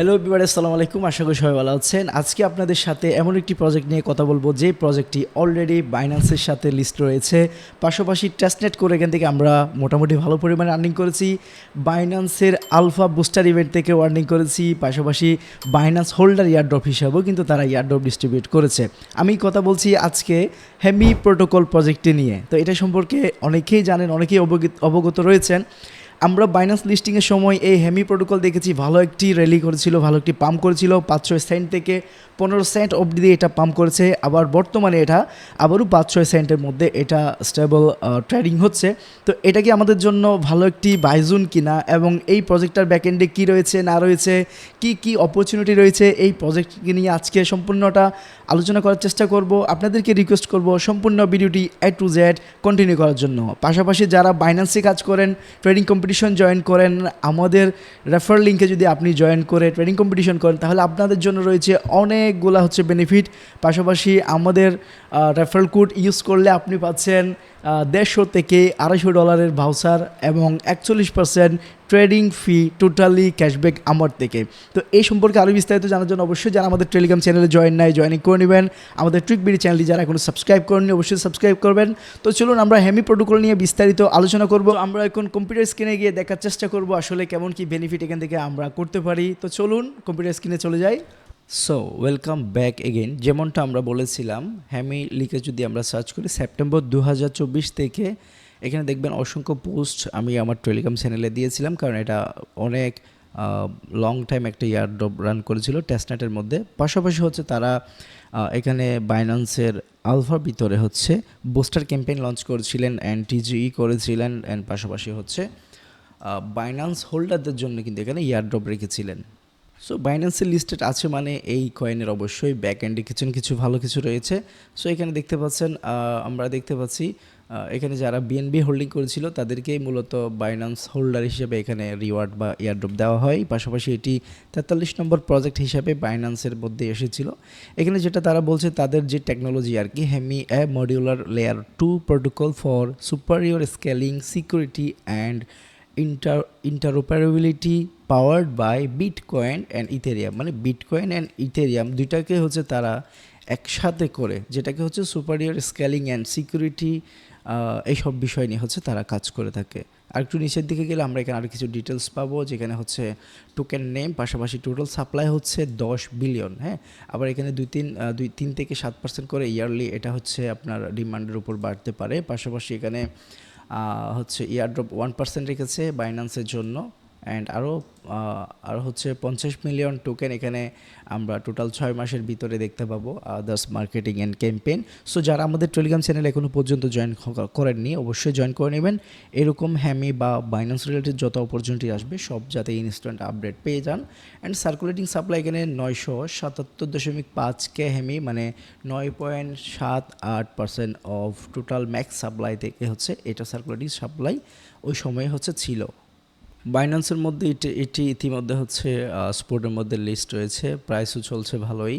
Hello everybody আসসালামু আলাইকুম। আশা করি সবাই ভালো আছেন। আজকে আপনাদের সাথে এমন একটি প্রজেক্ট নিয়ে কথা বলব, যে প্রজেক্টটি অলরেডি বাইন্যান্সের সাথে লিস্ট রয়েছে। পাশাপাশি টেস্টনেট করে এখান থেকে আমরা মোটামুটি ভালো পরিমাণে আর্নিং করেছি। বাইন্যান্সের আলফা বুস্টার ইভেন্ট থেকে আর্নিং করেছি। পাশাপাশি বাইন্যান্স হোল্ডার ইয়ারড্রপ হিসাবেও কিন্তু তারা ইয়ারড্রপ ডিস্ট্রিবিউট করেছে। আমি কথা বলছি আজকে হেমি প্রোটোকল প্রজেক্টটি নিয়ে। তো এটা সম্পর্কে অনেকেই জানেন, অনেকেই অবগত অবগত রয়েছেন। আমরা বাইন্যান্স লিস্টিংয়ের সময় এই হেমি প্রোটোকল দেখেছি। ভালো একটি র্যালি করেছিল, ভালো একটি পাম্প করেছিল। পাঁচশো ছয় সেন্ট থেকে পনেরো সেন্ট অবধি এটা পাম্প করেছে। আবার বর্তমানে এটা আবারও পাঁচ ছয় সেন্টের মধ্যে এটা স্টেবল ট্রেডিং হচ্ছে। তো এটা কি আমাদের জন্য ভালো একটি বাইজুন কিনা? এবং এই প্রজেক্টটার ব্যাকএন্ডে কী রয়েছে, না রয়েছে? কি কি অপরচুনিটি রয়েছে? এই প্রজেক্টকে নিয়ে আজকে সম্পূর্ণটা আলোচনা করার চেষ্টা করব। আপনাদেরকে রিকোয়েস্ট করব সম্পূর্ণ ভিডিওটি এ টু জেড কন্টিনিউ করার জন্য। পাশাপাশি যারা বাইন্যান্সে কাজ করেন ট্রেডিং কম্পিটিশন জয়েন করেন, আমাদের রেফার লিঙ্কে যদি আপনি জয়েন করে ট্রেডিং কম্পিটিশন করেন, তাহলে আপনাদের জন্য রয়েছে অনেকগুলা হচ্ছে বেনিফিট পাশাপাশি আমাদের রেফারেল কোড ইউজ করলে আপনি পাচ্ছেন দেড়শো থেকে আড়াইশো ডলারের ভাউচার এবং একচল্লিশ percent trading fee totally cashback আমার থেকে। তো এই সম্পর্কে আরও বিস্তারিত জানার জন্য অবশ্যই যারা আমাদের টেলিগ্রাম চ্যানেলে জয়েন নাই জয়েনিং করে নেবেন। আমাদের ট্রিক বিডি চ্যানেলটি যারা এখনও সাবস্ক্রাইব করেননি, অবশ্যই সাবস্ক্রাইব করবেন। তো চলুন আমরা হেমি প্রোটোকল নিয়ে বিস্তারিত আলোচনা করব। আমরা এখন কম্পিউটার স্ক্রিনে গিয়ে দেখার চেষ্টা করব আসলে কেমন কি বেনিফিট এখান থেকে আমরা করতে পারি। তো চলুন কম্পিউটার স্ক্রিনে চলে যাই। সো ওয়েলকাম ব্যাক এগেইন যেমনটা আমরা বলেছিলাম হ্যামি লিখে যদি আমরা সার্চ করি সেপ্টেম্বর দু হাজার চব্বিশ থেকে এখানে দেখবেন অসংখ্য পোস্ট আমি আমার টেলিগ্রাম চ্যানেলে দিয়েছিলাম, কারণ এটা অনেক লং টাইম একটা ইয়ার ড্রপ রান করেছিল টেস্টনেটের মধ্যে। পাশাপাশি হচ্ছে তারা এখানে বাইন্যান্সের আলফার ভিতরে হচ্ছে বুস্টার ক্যাম্পেইন লঞ্চ করেছিলেন অ্যান্ড টিজিই করেছিলেন অ্যান্ড পাশাপাশি হচ্ছে বাইন্যান্স হোল্ডারদের জন্য কিন্তু এখানে ইয়ার ড্রপ রেখেছিলেন। সো বাইন্যান্সের লিস্টেড আছে মানে এই কয়েনের অবশ্যই ব্যাক এন্ডে কিছু না কিছু ভালো কিছু রয়েছে। সো এখানে দেখতে পাচ্ছেন আমরা দেখতে পাচ্ছি এখানে যারা বিএনবি হোল্ডিং করেছিল তাদেরকেই মূলত বাইন্যান্স হোল্ডার হিসেবে এখানে রিওয়ার্ড বা ইয়ারড্রপ দেওয়া হয়। পাশাপাশি এটি তেতাল্লিশ নম্বর প্রজেক্ট হিসাবে বাইন্যান্সের মধ্যে এসেছিল। এখানে যেটা তারা বলছে, তাদের যে টেকনোলজি আর কি Hemi a modular layer two protocol for superior scaling security and inter interoperability powered by Bitcoin and Ethereum মানে বিটকয়েন অ্যান্ড ইথেরিয়াম দুইটাকে হচ্ছে তারা একসাথে করে, যেটাকে হচ্ছে সুপারিয়র স্কেলিং অ্যান্ড সিকিউরিটি এইসব বিষয় নিয়ে হচ্ছে তারা কাজ করে থাকে। আর একটু নিচের দিকে গেলে আমরা এখানে আরও কিছু ডিটেলস পাবো, যেখানে হচ্ছে টোকেন নেম পাশাপাশি টোটাল সাপ্লাই হচ্ছে দশ বিলিয়ন হ্যাঁ? আবার এখানে দুই তিন দুই তিন থেকে সাত পার্সেন্ট করে ইয়ারলি এটা হচ্ছে আপনার ডিমান্ডের উপর বাড়তে পারে। পাশাপাশি এখানে হচ্ছে ইয়ারড্রপ ওয়ান পার্সেন্ট রেখেছে বাইন্যান্সের জন্য। অ্যান্ড আরও আরও হচ্ছে পঞ্চাশ মিলিয়ন টোকেন এখানে আমরা টোটাল ছয় মাসের ভিতরে দেখতে পাবো others marketing and campaign so যারা আমাদের টেলিগ্রাম চ্যানেল এখনও পর্যন্ত জয়েন করেননি, অবশ্যই জয়েন করে নেবেন। এরকম হ্যামি বা বাইন্যান্স রিলেটেড যত অপরচুনিটি আসবে, সব যাতে ইনস্ট্যান্ট আপডেট পেয়ে যান। অ্যান্ড সার্কুলেটিং সাপ্লাই এখানে নয়শো সাতাত্তর দশমিক পাঁচ কে হ্যামি মানে নয় পয়েন্ট সাত আট percent of total max supply থেকে হচ্ছে এটা সার্কুলেটিং সাপ্লাই ওই সময়ে হচ্ছে ছিল। বাইন্যান্সের মধ্যে এটি এটি ইতিমধ্যে হচ্ছে স্পোর্টের মধ্যে লিস্ট রয়েছে। প্রাইসও চলছে ভালোই।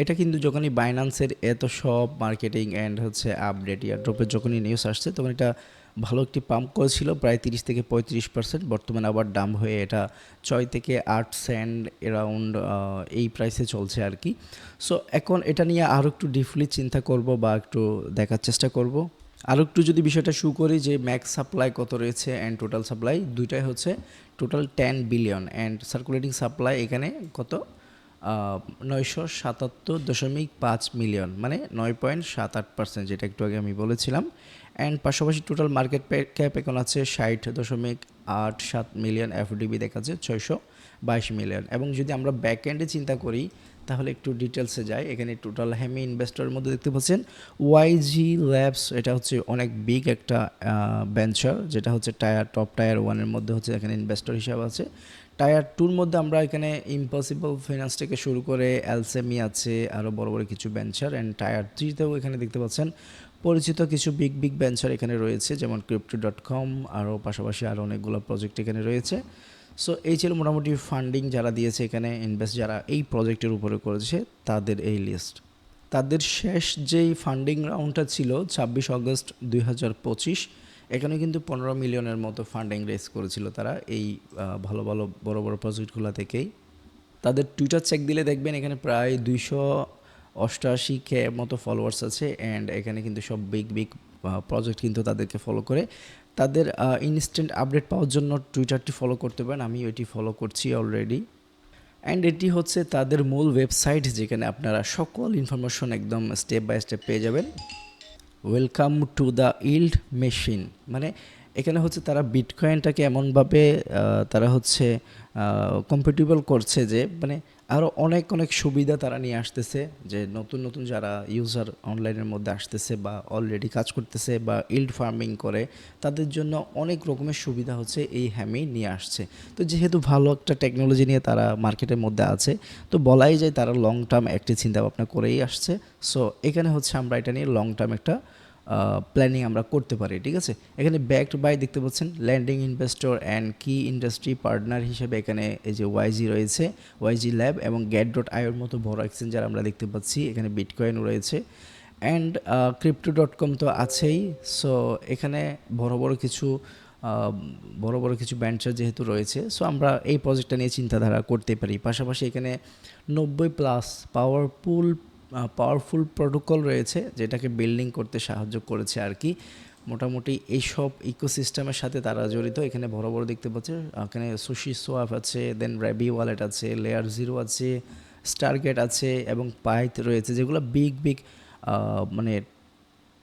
এটা কিন্তু যখনই বাইন্যান্সের এত সব মার্কেটিং অ্যান্ড হচ্ছে আপডেট ইয়ারড্রপের যখনই নিউজ আসছে, তখন এটা ভালো একটি পাম্প করেছিল। প্রায় তিরিশ থেকে পঁয়ত্রিশ পার্সেন্ট বর্তমানে আবার দাম হয়ে এটা ছয় থেকে আট সেন্ট অ্যারাউন্ড এই প্রাইসে চলছে আর কি। সো এখন এটা নিয়ে আরও একটু ডিপলি চিন্তা করব বা একটু দেখার চেষ্টা করব। আরও একটু যদি বিষয়টা শু করি যে ম্যাক্স সাপ্লাই কত রয়েছে অ্যান্ড টোটাল সাপ্লাই দুইটাই হচ্ছে total ten billion and circulating supply এখানে কত? নয়শো সাতাত্তর দশমিক পাঁচ মিলিয়ন মানে নয় পয়েন্ট সাত আট পার্সেন্ট যেটা একটু আগে আমি বলেছিলাম। অ্যান্ড পাশাপাশি টোটাল মার্কেট ক্যাপ এখন আছে ষাট দশমিক আট সাত মিলিয়ন এফডিবি দেখাচ্ছে ছয়শো বাইশ মিলিয়ন এবং যদি আমরা ব্যাক এন্ডে চিন্তা করি তাহলে একটু ডিটেলসে যাই। এখানে টোটাল হেমি ইনভেস্টরের মধ্যে দেখতে পাচ্ছেন ওয়াইজি ল্যাবস এটা হচ্ছে অনেক বিগ একটা ভেঞ্চার যেটা হচ্ছে টায়ার টপ টায়ার ওয়ানের মধ্যে হচ্ছে এখানে ইনভেস্টর হিসাব আছে। টায়ার টুর মধ্যে আমরা এখানে ইম্পসিবল ফিনান্স থেকে শুরু করে অ্যালসেমি আছে আরও বড় বড় কিছু ভেঞ্চার অ্যান্ড টায়ার থ্রিতেও এখানে দেখতে পাচ্ছেন। পরিচিত কিছু বিগ বিগ ভেঞ্চার এখানে রয়েছে, যেমন ক্রিপ্টো ডট কম আরও পাশাপাশি আরও অনেকগুলো প্রজেক্ট এখানে রয়েছে। সো এই ছিল মোটামুটি ফান্ডিং যারা দিয়েছে এখানে ইনভেস্ট যারা এই প্রজেক্টের উপরে করেছে, তাদের এই লিস্ট তাদের শেষ যেই ফান্ডিং রাউন্ডটা ছিল, ছাব্বিশ আগস্ট দুই এখানে কিন্তু পনেরো মিলিয়নের মতো ফান্ডিং রেস করেছিল তারা এই ভালো ভালো, বড় বড় প্রজেক্টগুলো থেকেই। তাদের টুইটার চেক দিলে দেখবেন এখানে প্রায় দুইশো অষ্টআশি কে মতো ফলোয়ার্স আছে অ্যান্ড এখানে কিন্তু সব বিগ বিগ প্রজেক্ট কিন্তু তাদেরকে ফলো করে, তাদের ইনস্ট্যান্ট আপডেট পাওয়ার জন্য টুইটারটি ফলো করতে পারেন, আমি ওইটি ফলো করছি অলরেডি অ্যান্ড এটি হচ্ছে তাদের মূল ওয়েবসাইট যেখানে আপনারা সকল ইনফরমেশন একদম স্টেপ বাই স্টেপ পেয়ে যাবেন। Welcome to the yield machine মানে এখানে হচ্ছে তারা বিটকয়েনটাকে এমনভাবে তারা হচ্ছে কম্পিটিবল করছে যে মানে আরও অনেক অনেক সুবিধা তারা নিয়ে আসতেছে যে নতুন নতুন যারা ইউজার অনলাইনের মধ্যে আসতেছে বা অলরেডি কাজ করতেছে বা ইল্ড ফার্মিং করে, তাদের জন্য অনেক রকমের সুবিধা হচ্ছে এই হ্যামি নিয়ে আসছে। তো যেহেতু ভালো একটা টেকনোলজি নিয়ে তারা মার্কেটের মধ্যে আছে, তো বলাই যায় তারা লং টার্ম একটি চিন্তা ভাবনা করেই আসছে। সো এখানে হচ্ছে আমরা এটা নিয়ে লং টার্ম একটা প্ল্যানিং আমরা করতে পারি, ঠিক আছে? এখানে ব্যাকড বাই দেখতে পাচ্ছেন ল্যান্ডিং ইনভেস্টর অ্যান্ড কি ইন্ডাস্ট্রি পার্টনার হিসেবে এখানে এই যে ওয়াইজি রয়েছে ওয়াইজি ল্যাব এবং গ্যাট ডট আইওর মতো বড় এক্সচেঞ্জার আমরা দেখতে পাচ্ছি, এখানে বিটকয়েন রয়েছে অ্যান্ড ক্রিপ্টো ডট কম তো আছেই সো এখানে বড় বড় কিছু বড় বড় কিছু ব্যান্ডার যেহেতু রয়েছে সো আমরা এই প্রজেক্টটা নিয়ে চিন্তাধারা করতে পারি। পাশাপাশি এখানে নব্বই প্লাস পাওয়ারফুল পাওয়ারফুল প্রোটোকল রয়েছে যেটাকে বিল্ডিং করতে সাহায্য করেছে আর কি। মোটামুটি এইসব ইকোসিস্টেমের সাথে তারা জড়িত। এখানে বড় বড় দেখতে পাচ্ছে, এখানে সুশি সোয়াফ আছে দেন র্যাবি ওয়ালেট আছে লেয়ার জিরো আছে স্টারগেট আছে এবং পাইথ রয়েছে, যেগুলো বিগ বিগ মানে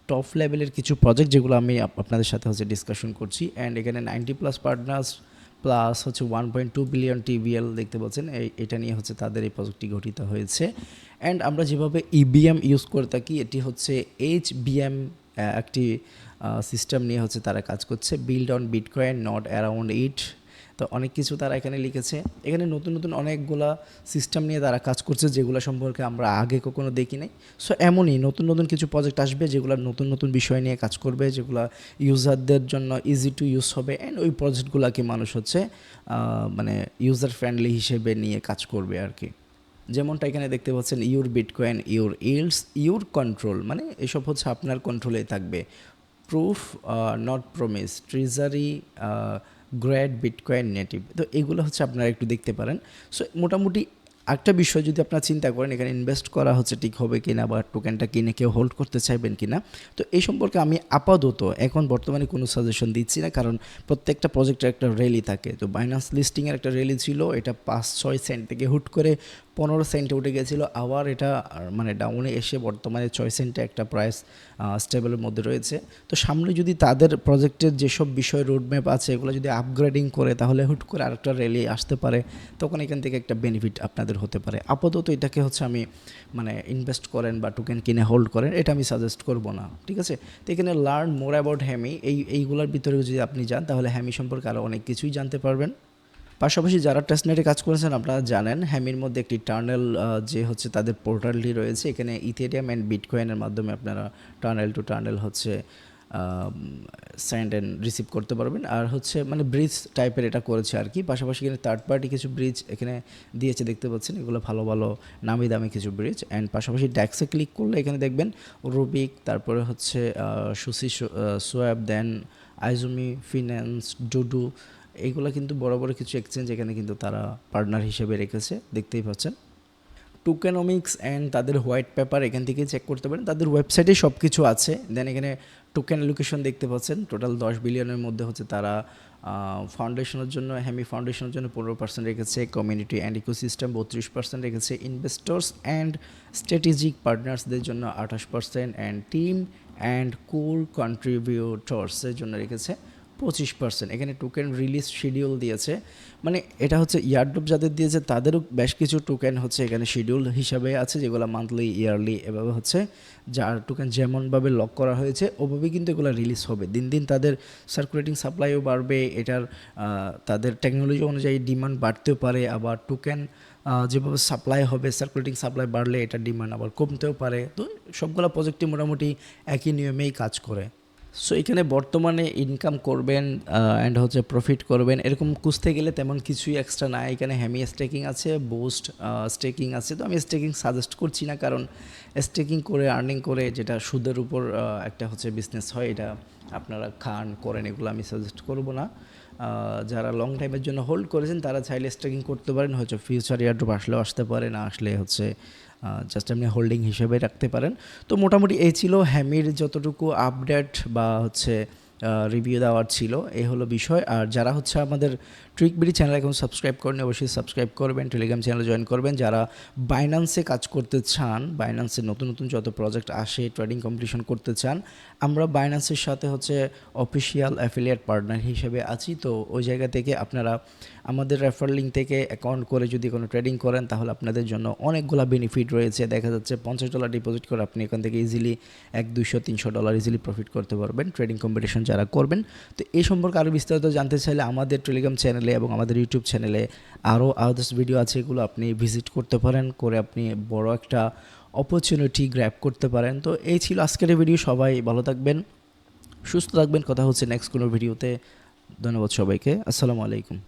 টপ লেভেলের কিছু প্রজেক্ট যেগুলো আমি আপ- আপনাদের সাথে হচ্ছে ডিসকাশন করছি। অ্যান্ড এখানে নাইনটি প্লাস পার্টনার্স প্লাস হচ্ছে one point two billion TVL দেখতে পাচ্ছেন। এই, এটা নিয়ে হচ্ছে তাদের এই প্রজেক্টটি গঠিত হয়েছে। অ্যান্ড আমরা যেভাবে ইবিএম ইউজ করে থাকি, এটি হচ্ছে এইচ বিএম একটি সিস্টেম নিয়ে হচ্ছে তারা কাজ করছে। Build on bitcoin not around it তো অনেক কিছু তারা এখানে লিখেছে। এখানে নতুন নতুন অনেকগুলা সিস্টেম নিয়ে তারা কাজ করছে যেগুলো সম্পর্কে আমরা আগে কখনো দেখি নাই। সো এমনই নতুন নতুন কিছু প্রজেক্ট আসবে যেগুলো নতুন নতুন বিষয় নিয়ে কাজ করবে, যেগুলো ইউজারদের জন্য ইজি টু ইউজ হবে অ্যান্ড ওই প্রজেক্টগুলোকে মানুষ হচ্ছে মানে ইউজার ফ্রেন্ডলি হিসেবে নিয়ে কাজ করবে আর কি যেমনটা এখানে দেখতে পাচ্ছেন your bitcoin your yields your control মানে এসব হচ্ছে আপনার কন্ট্রোলেই থাকবে। Proof not promise treasury grade bitcoin native তো এগুলো হচ্ছে আপনারা একটু দেখতে পারেন। সো মোটামুটি একটা বিষয় যদি আপনারা চিন্তা করেন, এখানে ইনভেস্ট করা হচ্ছে ঠিক হবে কি না বা টোকেনটা কিনে কেউ হোল্ড করতে চাইবেন কি না তো এই সম্পর্কে আমি আপাতত এখন বর্তমানে কোনো সাজেশন দিচ্ছি না, কারণ প্রত্যেকটা প্রজেক্টের একটা রেলি থাকে। তো বাইনান্স লিস্টিংয়ের একটা রেলি ছিল, এটা পাঁচ ছয় সেন্ট থেকে হুট করে পনেরো সেন্টে উঠে গেছিল। আবার এটা মানে ডাউনে এসে বর্তমানে ছয় সেন্টে একটা প্রাইস স্টেবলের মধ্যে রয়েছে। তো সামনে যদি তাদের প্রজেক্টের যেসব বিষয় রোডম্যাপ আছে, এগুলো যদি আপগ্রেডিং করে, তাহলে হুট করে আরেকটা র্যালি আসতে পারে। তখন এখান থেকে একটা বেনিফিট আপনাদের হতে পারে। আপাতত এটাকে হচ্ছে আমি মানে ইনভেস্ট করেন বা টোকেন কিনে হোল্ড করেন, এটা আমি সাজেস্ট করব না, ঠিক আছে? তো এখানে লার্ন মোর অ্যাবাউট হ্যামি এই, এইগুলোর ভিতরে যদি আপনি যান, তাহলে হ্যামি সম্পর্কে আরও অনেক কিছুই জানতে পারবেন। পাশাপাশি যারা টেস্টনেটে কাজ করেছেন, আপনারা জানেন হ্যামির মধ্যে একটি টার্নেল যে হচ্ছে তাদের পোর্টালটি রয়েছে। এখানে ইথেরিয়াম অ্যান্ড বিটকয়েনের মাধ্যমে আপনারা টার্নেল টু টার্নেল হচ্ছে সেন্ড অ্যান্ড রিসিভ করতে পারবেন। আর হচ্ছে মানে ব্রিজ টাইপের এটা করেছে আর কি। পাশাপাশি এখানে থার্ড পার্টি কিছু ব্রিজ এখানে দিয়েছে, দেখতে পাচ্ছেন। এগুলো ভালো ভালো, নামি দামি কিছু ব্রিজ অ্যান্ড পাশাপাশি ড্যাক্সে ক্লিক করলে এখানে দেখবেন রুবিক তারপরে হচ্ছে সুসি সোয়াব দেন আইজুমি ফিন্যান্স ডুডু এইগুলো কিন্তু বড় বড় কিছু এক্সচেঞ্জ এখানে কিন্তু তারা পার্টনার হিসেবে রেখেছে, দেখতেই পাচ্ছেন। টোকেনমিক্স অ্যান্ড তাদের হোয়াইট পেপার এখান থেকে চেক করতে পারেন। তাদের ওয়েবসাইটে সব কিছু আছে। দেন এখানে টোকেন লোকেশন দেখতে পাচ্ছেন। টোটাল দশ বিলিয়নের মধ্যে হচ্ছে তারা ফাউন্ডেশনের জন্য হ্যামি ফাউন্ডেশনের জন্য পনেরো পার্সেন্ট রেখেছে। কমিউনিটি অ্যান্ড ইকোসিস্টেম বত্রিশ পার্সেন্ট রেখেছে। ইনভেস্টর্স অ্যান্ড স্ট্র্যাটেজিক পার্টনার্সদের জন্য আঠাশ percent and team and core কন্ট্রিবিউটর্সের জন্য রেখেছে। পঁচিশ পার্সেন্ট এখানে টোকেন রিলিজ শিডিউল দিয়েছে। মানে এটা হচ্ছে ইয়ারড্রপ যাদের দিয়েছে, তাদেরও বেশ কিছু টোকেন হচ্ছে এখানে শিডিউল হিসাবে আছে, যেগুলো মান্থলি ইয়ারলি এভাবে হচ্ছে। যার টোকেন যেমনভাবে লক করা হয়েছে, ওভাবে কিন্তু এগুলো রিলিজ হবে। দিন দিন তাদের সার্কুলেটিং সাপ্লাইও বাড়বে, এটার তাদের টেকনোলজি অনুযায়ী ডিমান্ড বাড়তেও পারে। আবার টোকেন যেভাবে সাপ্লাই হবে সার্কুলেটিং সাপ্লাই বাড়লে এটার ডিমান্ড আবার কমতেও পারে। তো সবগুলো প্রজেক্টই মোটামুটি একই নিয়মেই কাজ করে। সো এখানে বর্তমানে ইনকাম করবেন অ্যান্ড হচ্ছে প্রফিট করবেন, এরকম খুঁজতে গেলে তেমন কিছুই এক্সট্রা না। এখানে হ্যামি স্টেকিং আছে বোস্ট স্টেকিং আছে। তো আমি স্টেকিং সাজেস্ট করছি না, কারণ স্টেকিং করে আর্নিং করে যেটা সুদের উপর একটা হচ্ছে বিজনেস হয়, এটা আপনারা খান, করেন, এগুলো আমি সাজেস্ট করব না। যারা লং টাইমের জন্য হোল্ড করেছেন, তারা চাইলে স্ট্রেকিং করতে পারেন। হয়তো ফিউচার ইয়ারড্রপ আসলেও আসতে পারে, না আসলে হচ্ছে জাস্ট আপনি হোল্ডিং হিসেবে রাখতে পারেন। তো মোটামুটি এই ছিল হ্যামির যতটুকু আপডেট বা হচ্ছে রিভিউ দেওয়ার ছিল, এ হলো বিষয়। আর যারা হচ্ছে আমাদের ট্রিকবিডি চ্যানেল এখন সাবস্ক্রাইব করেন, অবশ্যই সাবস্ক্রাইব করবেন টেলিগ্রাম চ্যানেলে জয়েন করবেন। যারা বাইন্যান্সে কাজ করতে চান বাইন্যান্সে নতুন নতুন যত প্রজেক্ট আসে ট্রেডিং কম্পিটিশন করতে চান, আমরা বাইন্যান্সের সাথে হচ্ছে অফিসিয়াল অ্যাফিলিয়েট পার্টনার হিসেবে আছি। তো ওই জায়গা থেকে আপনারা আমাদের রেফার লিঙ্ক থেকে অ্যাকাউন্ট করে যদি কোনো ট্রেডিং করেন, তাহলে আপনাদের জন্য অনেকগুলো বেনিফিট রয়েছে। দেখা যাচ্ছে পঞ্চাশ ডলার ডিপোজিট করে আপনি এখান থেকে ইজিলি এক দুশো তিনশো ডলার ইজিলি প্রফিট করতে পারবেন। ট্রেডিং কম্পিটিশন যারা করবেন, তো এই সম্পর্কে আরও বিস্তারিত জানতে চাইলে আমাদের টেলিগ্রাম চ্যানেলে এবং আমাদের ইউটিউব চ্যানেলে আরও আদার্স ভিডিও আছে, এগুলো আপনি ভিজিট করতে পারেন, করে আপনি বড় একটা অপরচুনিটি গ্র্যাব করতে পারেন। তো এই ছিল আজকের ভিডিও সবাই ভালো থাকবেন, সুস্থ থাকবেন। কথা হচ্ছে নেক্সট কোনো ভিডিওতে ধন্যবাদ সবাইকে। আসসালামু আলাইকুম।